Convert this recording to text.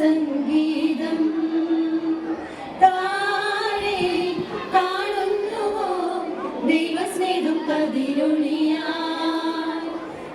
സംഗീതം താഴെ കാണുന്നുവോ ദൈവസ്നേഹം കതിരൊളിയാ